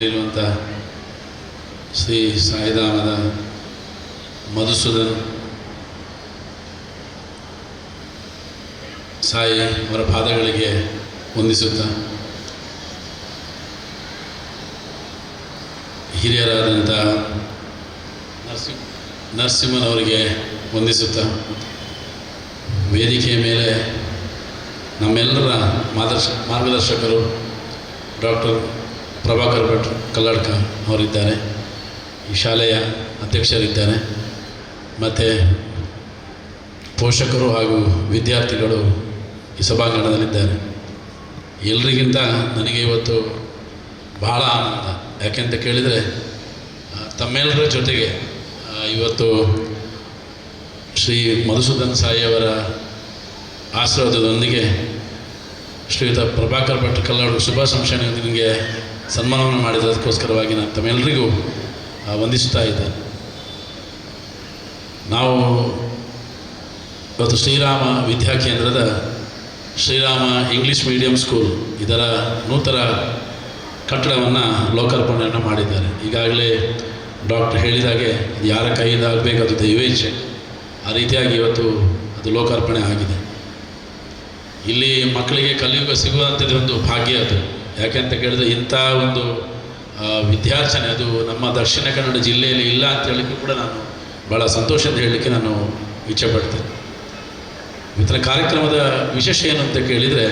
ಇರುವಂಥ ಶ್ರೀ ಸಾಯಿಧಾಮದ ಮಧುಸೂದನ್ ಸಾಯಿ ಅವರ ಪಾದಗಳಿಗೆ ವಂದಿಸುತ್ತಾ ಹಿರಿಯರಾದಂಥ ನರಸಿಂಹ ನರಸಿಂಹನವರಿಗೆ ವಂದಿಸುತ್ತಾ ವೇದಿಕೆಯ ಮೇಲೆ ನಮ್ಮೆಲ್ಲರ ಮಾದರ್ಶ ಮಾರ್ಗದರ್ಶಕರು ಡಾಕ್ಟರ್ ಪ್ರಭಾಕರ್ ಭಟ್ ಕಲ್ಲಡ್ಕ ಅವರಿದ್ದಾರೆ. ಈ ಶಾಲೆಯ ಅಧ್ಯಕ್ಷರಿದ್ದಾರೆ. ಮತ್ತು ಪೋಷಕರು ಹಾಗೂ ವಿದ್ಯಾರ್ಥಿಗಳು ಈ ಸಭಾಂಗಣದಲ್ಲಿದ್ದಾರೆ. ಎಲ್ರಿಗಿಂತ ನನಗೆ ಇವತ್ತು ಬಹಳ ಆನಂದ. ಯಾಕೆಂತ ಕೇಳಿದರೆ ತಮ್ಮೆಲ್ಲರ ಜೊತೆಗೆ ಇವತ್ತು ಶ್ರೀ ಮಧುಸೂದನ್ ಸಾಯಿಯವರ ಆಶೀರ್ವಾದದೊಂದಿಗೆ ಶ್ರೀಯುತ ಪ್ರಭಾಕರ್ ಭಟ್ ಕಲ್ಲಾಡು ಶುಭ ಸಂಶಯದೊಂದಿಗೆ ಸನ್ಮಾನವನ್ನು ಮಾಡಿದ್ದಕ್ಕೋಸ್ಕರವಾಗಿ ನಾನು ತಮ್ಮೆಲ್ಲರಿಗೂ ವಂದಿಸ್ತಾ ಇದ್ದೇನೆ. ನಾವು ಇವತ್ತು ಶ್ರೀರಾಮ ವಿದ್ಯಾಕೇಂದ್ರದ ಶ್ರೀರಾಮ ಇಂಗ್ಲೀಷ್ ಮೀಡಿಯಂ ಸ್ಕೂಲ್, ಇದರ ನೂತನ ಕಟ್ಟಡವನ್ನು ಲೋಕಾರ್ಪಣೆಯನ್ನು ಮಾಡಿದ್ದಾರೆ. ಈಗಾಗಲೇ ಡಾಕ್ಟರ್ ಹೇಳಿದಾಗೆ ಅದು ಯಾರ ಕೈಯಿಂದ ಅದು ದೈವೇಚ್ಛೆ ಆ ರೀತಿಯಾಗಿ ಇವತ್ತು ಅದು ಲೋಕಾರ್ಪಣೆ ಆಗಿದೆ. ಇಲ್ಲಿ ಮಕ್ಕಳಿಗೆ ಕಲಿಯುಗ ಸಿಗುವಂಥದ್ದು ಒಂದು ಭಾಗ್ಯ ಅದು. ಯಾಕೆಂತ ಕೇಳಿದ್ರೆ ಇಂಥ ಒಂದು ವಿದ್ಯಾರ್ಚನೆ, ಅದು ನಮ್ಮ ದಕ್ಷಿಣ ಕನ್ನಡ ಜಿಲ್ಲೆಯಲ್ಲಿ ಇಲ್ಲ ಅಂತ ಹೇಳಲಿಕ್ಕೆ ಕೂಡ ನಾನು ಭಾಳ ಅಂತ ಹೇಳಲಿಕ್ಕೆ ನಾನು ಇಚ್ಛೆಪಡ್ತೇನೆ. ಇವತ್ತಿನ ಕಾರ್ಯಕ್ರಮದ ವಿಶೇಷ ಏನು ಅಂತ ಕೇಳಿದರೆ,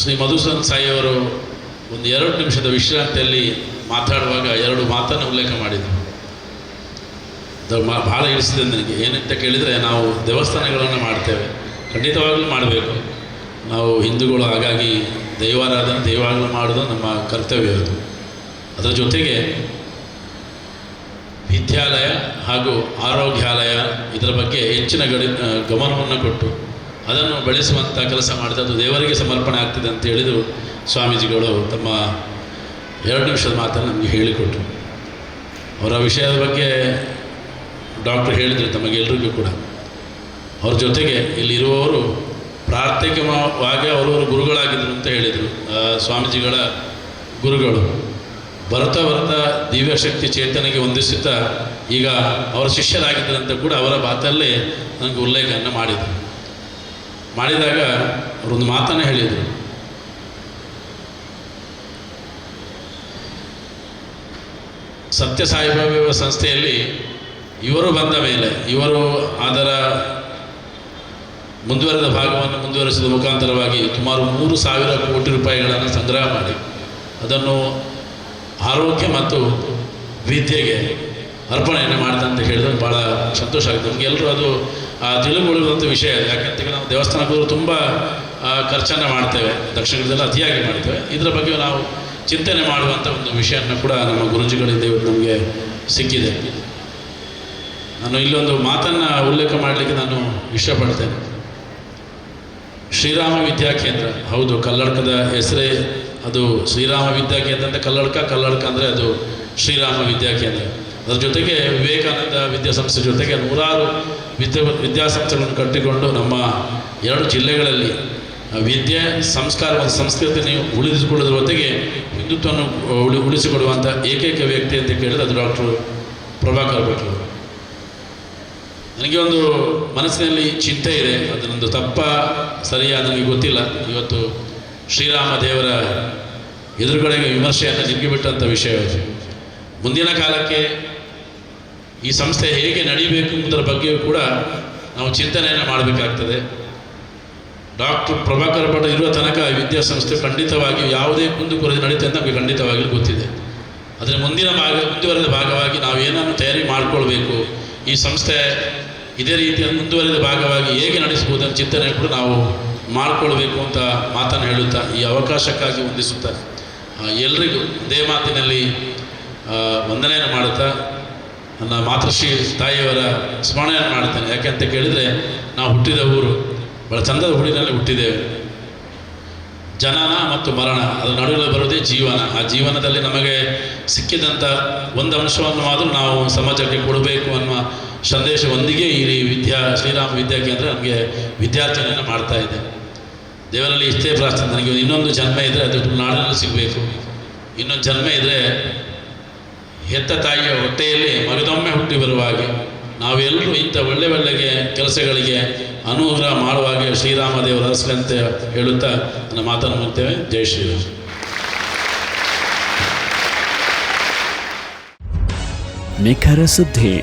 ಶ್ರೀ ಮಧುಸೂದನ್ ಸಾಯಿಯವರು ಒಂದು ಎರಡು ನಿಮಿಷದ ವಿಶ್ರಾಂತಿಯಲ್ಲಿ ಮಾತಾಡುವಾಗ ಎರಡು ಮಾತನ್ನು ಉಲ್ಲೇಖ ಮಾಡಿದರು. ಭಾಳ ಇಳಿಸಿದೆ ನನಗೆ. ಏನಂತ ಕೇಳಿದರೆ ನಾವು ದೇವಸ್ಥಾನಗಳನ್ನು ಮಾಡ್ತೇವೆ. ಖಂಡಿತವಾಗಲೂ ಮಾಡಬೇಕು. ನಾವು ಹಿಂದೂಗಳು ಹಾಗಾಗಿ ದೈವಾರಾಧನೆ ದೈವಾಗಲು ಮಾಡೋದು ನಮ್ಮ ಕರ್ತವ್ಯ ಅದು. ಅದರ ಜೊತೆಗೆ ವಿದ್ಯಾಲಯ ಹಾಗೂ ಆರೋಗ್ಯಾಲಯ ಇದರ ಬಗ್ಗೆ ಹೆಚ್ಚಿನ ಗಡಿ ಗಮನವನ್ನು ಕೊಟ್ಟು ಅದನ್ನು ಬೆಳೆಸುವಂಥ ಕೆಲಸ ಮಾಡಿದೆ ಅದು ದೇವರಿಗೆ ಸಮರ್ಪಣೆ ಆಗ್ತಿದೆ ಅಂತ ಹೇಳಿದು ಸ್ವಾಮೀಜಿಗಳು. ತಮ್ಮ ಎರಡು ನಿಮಿಷದ ಮಾತನ್ನು ನಮಗೆ ಹೇಳಿಕೊಟ್ರು. ಅವರ ವಿಷಯದ ಬಗ್ಗೆ ಡಾಕ್ಟ್ರು ಹೇಳಿದರು ತಮಗೆಲ್ಲರಿಗೂ ಕೂಡ. ಅವ್ರ ಜೊತೆಗೆ ಇಲ್ಲಿರುವವರು ಪ್ರಾರ್ಥಿಕವಾಗಿ ಅವರವರು ಗುರುಗಳಾಗಿದ್ದರು ಅಂತ ಹೇಳಿದರು. ಸ್ವಾಮೀಜಿಗಳ ಗುರುಗಳು. ಬರ್ತಾ ಬರ್ತಾ ದಿವ್ಯಶಕ್ತಿ ಚೇತನಿಗೆ ಹೊಂದಿಸುತ್ತಾ ಈಗ ಅವರ ಶಿಷ್ಯರಾಗಿದ್ದರಂತ ಕೂಡ ಅವರ ಮಾತಲ್ಲೇ ನನಗೆ ಉಲ್ಲೇಖವನ್ನು ಮಾಡಿದರು. ಮಾಡಿದಾಗ ಅವರೊಂದು ಮಾತನ್ನು ಹೇಳಿದರು. ಸತ್ಯ ಸಾಯಿಬಾಬಾ ಸಂಸ್ಥೆಯಲ್ಲಿ ಇವರು ಬಂದ ಮೇಲೆ, ಇವರು ಅದರ ಮುಂದುವರೆದ ಭಾಗವನ್ನು ಮುಂದುವರೆಸಿದ ಮುಖಾಂತರವಾಗಿ ಸುಮಾರು ಮೂರು ಸಾವಿರ ಕೋಟಿ ರೂಪಾಯಿಗಳನ್ನು ಸಂಗ್ರಹ ಮಾಡಿ ಅದನ್ನು ಆರೋಗ್ಯ ಮತ್ತು ವಿದ್ಯೆಗೆ ಅರ್ಪಣೆಯನ್ನು ಮಾಡಿದೆ ಅಂತ ಹೇಳಿದ್ರೆ ಭಾಳ ಸಂತೋಷ ಆಗುತ್ತೆ. ನಮಗೆಲ್ಲರೂ ಅದು ತಿಳಿದುಕೊಳ್ಳುವಂಥ ವಿಷಯ ಅದು. ಯಾಕಂತ ನಾವು ದೇವಸ್ಥಾನಕ್ಕೆ ಹೋದ್ರು ತುಂಬ ಖರ್ಚನ್ನು ಮಾಡ್ತೇವೆ. ದಕ್ಷಿಣ ಅತಿಯಾಗಿ ಮಾಡ್ತೇವೆ. ಇದರ ಬಗ್ಗೆ ನಾವು ಚಿಂತನೆ ಮಾಡುವಂಥ ಒಂದು ವಿಷಯವನ್ನು ಕೂಡ ನಮ್ಮ ಗುರುಜಿಗಳಿಂದ ನಮಗೆ ಸಿಕ್ಕಿದೆ. ನಾನು ಇಲ್ಲೊಂದು ಮಾತನ್ನು ಉಲ್ಲೇಖ ಮಾಡಲಿಕ್ಕೆ ನಾನು ಇಷ್ಟಪಡ್ತೇನೆ. ಶ್ರೀರಾಮ ವಿದ್ಯಾಕೇಂದ್ರ ಹೌದು, ಕಲ್ಲಡ್ಕದ ಹೆಸರೇ ಅದು ಶ್ರೀರಾಮ ವಿದ್ಯಾಕೇಂದ್ರ ಅಂತ ಕಲ್ಲಡ್ಕ ಕಲ್ಲಡ್ಕ ಅಂದರೆ ಅದು ಶ್ರೀರಾಮ ವಿದ್ಯಾಕೇಂದ್ರ ಅದರ ಜೊತೆಗೆ ವಿವೇಕಾನಂದ ವಿದ್ಯಾಸಂಸ್ಥೆ ಜೊತೆಗೆ ನೂರಾರು ವಿದ್ಯಾ ವಿದ್ಯಾಸಂಸ್ಥೆಗಳನ್ನು ಕಟ್ಟಿಕೊಂಡು ನಮ್ಮ ಎರಡು ಜಿಲ್ಲೆಗಳಲ್ಲಿ ವಿದ್ಯೆ, ಸಂಸ್ಕಾರ ಮತ್ತು ಸಂಸ್ಕೃತಿ ನೀವು ಉಳಿಸಿಕೊಳ್ಳೋದ್ರ ಜೊತೆಗೆ ಹಿಂದುತ್ವವನ್ನು ಉಳಿ ಉಳಿಸಿಕೊಡುವಂಥ ಏಕೈಕ ವ್ಯಕ್ತಿ ಅಂತ ಕೇಳಿದ್ರೆ ಅದು ಡಾಕ್ಟರ್ ಪ್ರಭಾಕರ್ ಭಟ್ರು. ನನಗೆ ಒಂದು ಮನಸ್ಸಿನಲ್ಲಿ ಚಿಂತೆ ಇದೆ, ಅದನ್ನೊಂದು ತಪ್ಪ ಸರಿಯಾದ ನನಗೆ ಗೊತ್ತಿಲ್ಲ. ಇವತ್ತು ಶ್ರೀರಾಮ ದೇವರ ಎದುರುಗಡೆಗೆ ವಿಮರ್ಶೆಯನ್ನು ಜಿಗ್ಗಿಬಿಟ್ಟಂಥ ವಿಷಯ ಮುಂದಿನ ಕಾಲಕ್ಕೆ ಈ ಸಂಸ್ಥೆ ಹೇಗೆ ನಡೀಬೇಕು ಎಂಬುದರ ಬಗ್ಗೆಯೂ ಕೂಡ ನಾವು ಚಿಂತನೆಯನ್ನು ಮಾಡಬೇಕಾಗ್ತದೆ. ಡಾಕ್ಟರ್ ಪ್ರಭಾಕರ್ ಭಟ್ ಇರುವ ತನಕ ವಿದ್ಯಾಸಂಸ್ಥೆ ಖಂಡಿತವಾಗಿ ಯಾವುದೇ ಕುಂದುಕೊರತೆ ನಡೀತದೆ ಅಂತ ನಮಗೆ ಖಂಡಿತವಾಗಿಯೂ ಗೊತ್ತಿದೆ. ಅದರ ಮುಂದಿನ ಭಾಗ, ಮುಂದುವರೆದ ಭಾಗವಾಗಿ ನಾವು ಏನನ್ನು ತಯಾರಿ ಮಾಡಿಕೊಳ್ಬೇಕು, ಈ ಸಂಸ್ಥೆ ಇದೇ ರೀತಿಯ ಮುಂದುವರೆದ ಭಾಗವಾಗಿ ಹೇಗೆ ನಡೆಸಬಹುದು ಅಂತ ಚಿಂತನೆ ಕೂಡ ನಾವು ಮಾಡಿಕೊಳ್ಬೇಕು ಅಂತ ಮಾತನ್ನು ಹೇಳುತ್ತಾ ಈ ಅವಕಾಶಕ್ಕಾಗಿ ಹೊಂದಿಸುತ್ತಾ ಆ, ಎಲ್ರಿಗೂ ಇದೇ ಮಾತಿನಲ್ಲಿ ವಂದನೆಯನ್ನು ಮಾಡುತ್ತಾ ನನ್ನ ಮಾತೃಶ್ರೀ ತಾಯಿಯವರ ಸ್ಮರಣೆಯನ್ನು ಮಾಡ್ತೇನೆ ಯಾಕೆಂತ ಕೇಳಿದರೆ ನಾವು ಹುಟ್ಟಿದ ಊರು ಭಾಳ ಚಂದದ ಊರಿನಲ್ಲಿ ಹುಟ್ಟಿದ್ದೇವೆ. ಜನನ ಮತ್ತು ಮರಣ ಅದರ ನಡುವೆ ಬರೋದೇ ಜೀವನ. ಆ ಜೀವನದಲ್ಲಿ ನಮಗೆ ಸಿಕ್ಕಿದಂಥ ಒಂದು ಅಂಶವನ್ನು ಆದರೂ ನಾವು ಸಮಾಜಕ್ಕೆ ಕೊಡಬೇಕು ಅನ್ನುವ ಸಂದೇಶವೊಂದಿಗೆ ಈ ವಿದ್ಯಾ, ಶ್ರೀರಾಮ ವಿದ್ಯಾ ಕೇಂದ್ರ ನಮಗೆ ವಿದ್ಯಾರ್ಥಿನಿಯನ್ನು ಮಾಡ್ತಾ ಇದೆ. ದೇವರಲ್ಲಿ ಇಷ್ಟೇ ಪ್ರಾರ್ಥನೆ. ನನಗೆ ಇನ್ನೊಂದು ಜನ್ಮ ಇದ್ದರೆ ಅದು ತುಳುನಾಡಿನಲ್ಲಿ ಸಿಗಬೇಕು. ಇನ್ನೊಂದು ಜನ್ಮ ಇದ್ದರೆ ಹೆತ್ತ ತಾಯಿಯ ಹೊಟ್ಟೆಯಲ್ಲಿ ಮಗದೊಮ್ಮೆ ಹುಟ್ಟಿ ಬರುವ ಹಾಗೆ. ನಾವೆಲ್ಲರೂ ಇಂಥ ಒಳ್ಳೆ ಒಳ್ಳೆಗೆ ಕೆಲಸಗಳಿಗೆ ಅನುಗ್ರಹ ಮಾಡುವ ಹಾಗೆ ಶ್ರೀರಾಮ ದೇವರ ಹರಸ್ಕಂತೆ ಹೇಳುತ್ತಾ ನನ್ನ ಮಾತನ್ನು ಮುಗ್ತೇವೆ ಜೈ ಶ್ರೀರಾಮ್. ನಿಖರ ಸುದ್ದಿ.